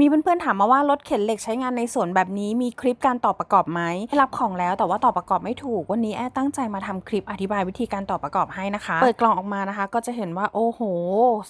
มีเพื่อนๆถามมาว่ารถเข็นเหล็กใช้งานในสวนแบบนี้มีคลิปการต่อประกอบไหมได้รับของแล้วแต่ว่าต่อประกอบไม่ถูก วันนี้แอดตั้งใจมาทำคลิปอธิบายวิธีการต่อประกอบให้นะคะ เปิดกล่องออกมานะคะ ก็จะเห็นว่าโอ้โห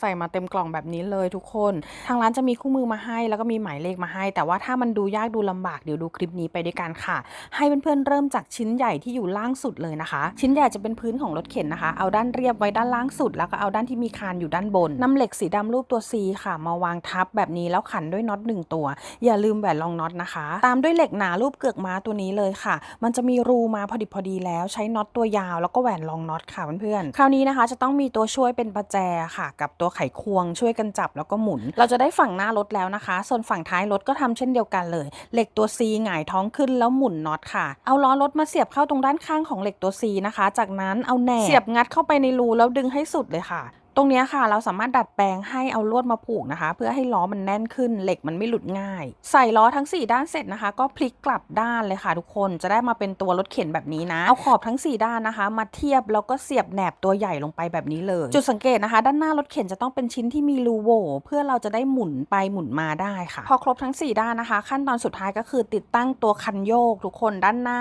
ใส่มาเต็มกล่องแบบนี้เลยทุกคน ทางร้านจะมีคู่มือมาให้ แล้วก็มีหมายเลขมาให้ แต่ว่าถ้ามันดูยากดูลำบากเดี๋ยวดูคลิปนี้ไปด้วยกันค่ะ ให้เพื่อนๆเริ่มจากชิ้นใหญ่ที่อยู่ล่างสุดเลยนะคะ ชิ้นใหญ่จะเป็นพื้นของรถเข็นนะคะ เอาด้านเรียบไว้ด้านล่างสุด แล้วก็เอาด้านที่มีคานอยู่ด้านบนนำเหล็กสีดำรูปตัว C ค่ะ มาวางทับแบบนี้แล้วขันด้วยน็อตหนึ่งตัว อย่าลืมแหวนรองน็อตนะคะ ตามด้วยเหล็กหนารูปเกือกม้าตัวนี้เลยค่ะ มันจะมีรูมาพอดิบพอดีแล้วใช้น็อตตัวยาวแล้วก็แหวนรองน็อตค่ะเพื่อนๆคราวนี้นะคะ จะต้องมีตัวช่วยเป็นประแจค่ะ กับตัวไขควงช่วยกันจับแล้วก็หมุน เราจะได้ฝั่งหน้ารถแล้วนะคะ ส่วนฝั่งท้ายรถก็ทำเช่นเดียวกันเลย เหล็กตัว C หงายท้องขึ้นแล้วหมุนน็อตค่ะ เอาล้อรถมาเสียบเข้าตรงด้านข้างของเหล็กตัว C นะคะ จากนั้นเอาแหนบเสียบงัดเข้าไปในรูแล้วดึงให้สุดเลยค่ะ ตรงนี้ค่ะเราสามารถดัดแปลงให้เอาลวดมาผูกนะคะ เพื่อให้ล้อมันแน่นขึ้นเหล็กมันไม่หลุดง่าย ใส่ล้อทั้ง 4 ด้านเสร็จนะคะ ก็พลิกกลับด้านเลยค่ะ ทุกคนจะได้มาเป็นตัวรถเข็นแบบนี้นะเอาขอบทั้ง 4 ด้านนะคะ มาเทียบแล้วก็เสียบแหนบตัวใหญ่ลงไปแบบนี้เลย จุดสังเกตนะคะ ด้านหน้ารถเข็นจะต้องเป็นชิ้นที่มีรูโหว่เพื่อเราจะได้หมุนไปหมุนมาได้ค่ะ พอครบทั้ง 4 ด้านนะคะ ขั้นตอนสุดท้ายก็คือติดตั้งตัวคันโยกทุกคนด้านหน้า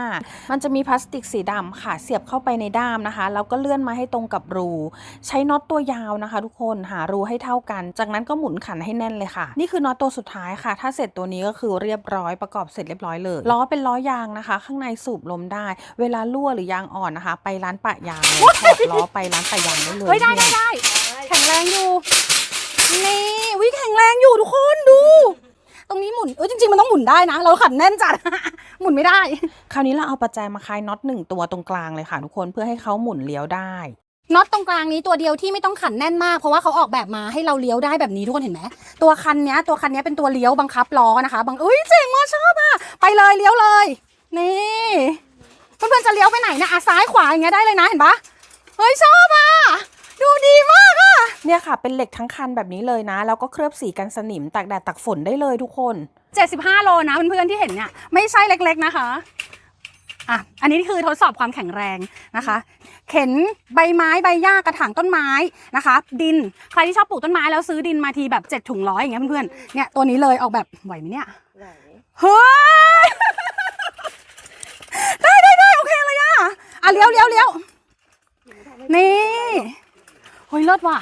มันจะมีพลาสติกสีดำค่ะ เสียบเข้าไปในด้ามนะคะแล้วก็เลื่อนมาให้ตรงกับรู ใช้น็อตตัวยาวนะคะ ทุกคนหารูให้เท่ากัน จากนั้นก็หมุนขันให้แน่นเลยค่ะ นี่คือน็อตตัวสุดท้ายค่ะ ถ้าเสร็จตัวนี้ก็คือเรียบร้อยประกอบเสร็จเรียบร้อยเลยล้อเป็นล้อยางนะคะ ข้างในสูบลมได้ เวลารั่วหรือยางอ่อนนะคะ ไปร้านปะยางเลยถอดล้อไปร้านปะยางได้เลยเฮ้ยได้ได้ได้แข็งแรงอยู่นี่วิแข็งแรงอยู่ทุกคนดูตรงนี้หมุน เออจริงๆ มันต้องหมุนได้นะ เราขันแน่นจัด หมุนไม่ได้ คราวนี้เราเอาประแจมาคลายน็อตหนึ่งตัวตรงกลางเลยค่ะทุกคนเพื่อให้เขาหมุนเลี้ยวได้ น็อตตรงกลางนี้ตัวเดียวที่ไม่ต้องขันแน่นมากเพราะว่าเขาออกแบบมาให้เราเลี้ยวได้แบบนี้ทุกคนเห็นไหมตัวคันเนี้ยตัวคันเนี้ยเป็นตัวเลี้ยวบังคับล้อนะคะบังเอ้ยเจ๋งมากชอบอะไปเลยเลี้ยวเลยนี่เพื่อนๆจะเลี้ยวไปไหนนะอะซ้ายขวาอย่างเงี้ยได้เลยนะเห็นปะเฮ้ยชอบอะดูดีมากอะเนี่ยค่ะ เป็นเหล็กทั้งคันแบบนี้เลยนะ แล้วก็เคลือบสีกันสนิมตากแดดตากฝนได้เลยทุกคน 75 โลนะเพื่อนๆที่เห็นเนี่ยไม่ใช่เล็ก ๆ นะคะ อะอันนี้คือทดสอบความแข็งแรงนะคะ เข็นใบไม้ใบหญ้ากระถางต้นไม้นะคะ ดินใครที่ชอบปลูกต้นไม้แล้วซื้อดินมาทีแบบ7ถุงร้อยอย่างเงี้ยเพื่อนๆเนี่ยตัวนี้เลยออกแบบไหวไหมเนี่ยเฮ้ยได้ได้ได้โอเคเลยอะอะเลี้ยวเลี้ยวเลี้ยวนี่เฮ้ยเลิศว่ะ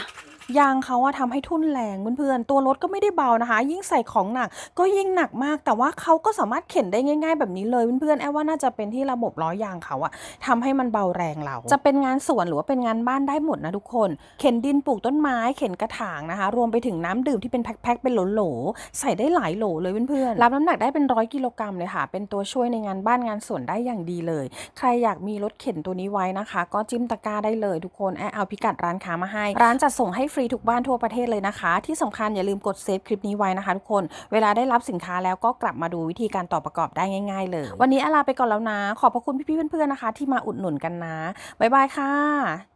ยางเขาอะทำให้ทุ่นแรงเพื่อนๆตัวรถก็ไม่ได้เบานะคะ ยิ่งใส่ของหนักก็ยิ่งหนักมาก แต่ว่าเขาก็สามารถเข็นได้ง่าย ๆ แบบนี้เลยเพื่อนๆแอบว่าน่าจะเป็นที่ระบบล้อยางเขาอะทำให้มันเบาแรงเรา จะเป็นงานสวนหรือว่าเป็นงานบ้านได้หมดนะทุกคน เข็นดินปลูกต้นไม้เข็นกระถางนะคะ รวมไปถึงน้ำดื่มที่เป็นแพ็คๆเป็นโหลๆใส่ได้หลายโหลเลยเพื่อนๆรับน้ำหนักได้เป็นร้อยกิโลกรัมเลยค่ะ เป็นตัวช่วยในงานบ้านงานสวนได้อย่างดีเลย ใครอยากมีรถเข็นตัวนี้ไว้นะคะ ก็จิ้มตะกร้าได้เลยทุกคนแอดเอาพิกัดร้านค้ามาให้ ร้านจัดส่งให้ฟรีทุกบ้านทั่วประเทศเลยนะคะ ที่สำคัญอย่าลืมกดเซฟคลิปนี้ไว้นะคะทุกคน เวลาได้รับสินค้าแล้วก็กลับมาดูวิธีการต่อประกอบได้ง่าย ๆ เลย วันนี้อาลาไปก่อนแล้วนะ ขอบพระคุณพี่ๆเพื่อนๆนะคะ ที่มาอุดหนุนกันนะบ๊ายบายค่ะ